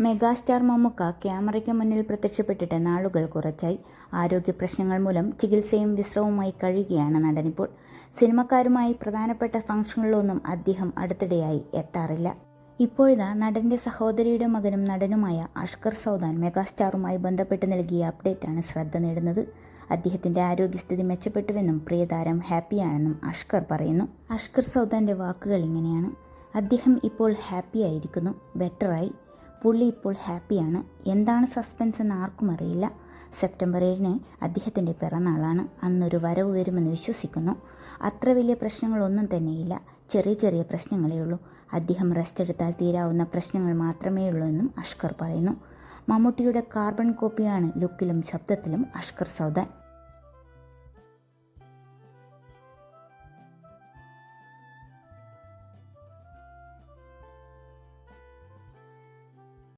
Megastar Mammukka ക്യാമറയ്ക്ക് മുന്നിൽ പ്രത്യക്ഷപ്പെട്ടിട്ട് നാളുകൾ കുറച്ചായി. ആരോഗ്യ പ്രശ്നങ്ങൾ മൂലം ചികിത്സയും വിശ്രമവുമായി കഴിയുകയാണ് നടനിപ്പോൾ. സിനിമക്കാരുമായി പ്രധാനപ്പെട്ട ഫംഗ്ഷനുകളിലൊന്നും അദ്ദേഹം അടുത്തിടെയായി എത്താറില്ല. ഇപ്പോഴിതാ നടന്റെ സഹോദരിയുടെ മകനും നടനുമായ അഷ്കർ സൗദാൻ മെഗാസ്റ്റാറുമായി ബന്ധപ്പെട്ട് നൽകിയ അപ്ഡേറ്റാണ് ശ്രദ്ധ നേടുന്നത്. അദ്ദേഹത്തിന്റെ ആരോഗ്യസ്ഥിതി മെച്ചപ്പെട്ടുവെന്നും പ്രിയതാരം ഹാപ്പിയാണെന്നും അഷ്കർ പറയുന്നു. അഷ്കർ സൗദാന്റെ വാക്കുകൾ ഇങ്ങനെയാണ്. അദ്ദേഹം ഇപ്പോൾ ഹാപ്പി ആയിരിക്കുന്നു ബെറ്ററായി. പുള്ളി ഇപ്പോൾ ഹാപ്പിയാണ്. എന്താണ് സസ്പെൻസ് എന്ന് ആർക്കും അറിയില്ല. സെപ്റ്റംബർ ഏഴിന് അദ്ദേഹത്തിന്റെ പിറന്നാളാണ്. അന്നൊരു വരവ് വരുമെന്ന് വിശ്വസിക്കുന്നു. അത്ര വലിയ പ്രശ്നങ്ങളൊന്നും തന്നെയില്ല. ചെറിയ ചെറിയ പ്രശ്നങ്ങളേ ഉള്ളൂ. അദ്ദേഹം റെസ്റ്റ് എടുത്താൽ തീരാവുന്ന പ്രശ്നങ്ങൾ മാത്രമേ ഉള്ളൂ എന്നും അഷ്കർ പറയുന്നു. മമ്മൂട്ടിയുടെ കാർബൺ കോപ്പിയാണ് ലുക്കിലും ശബ്ദത്തിലും അഷ്കർ സൗദാൻ.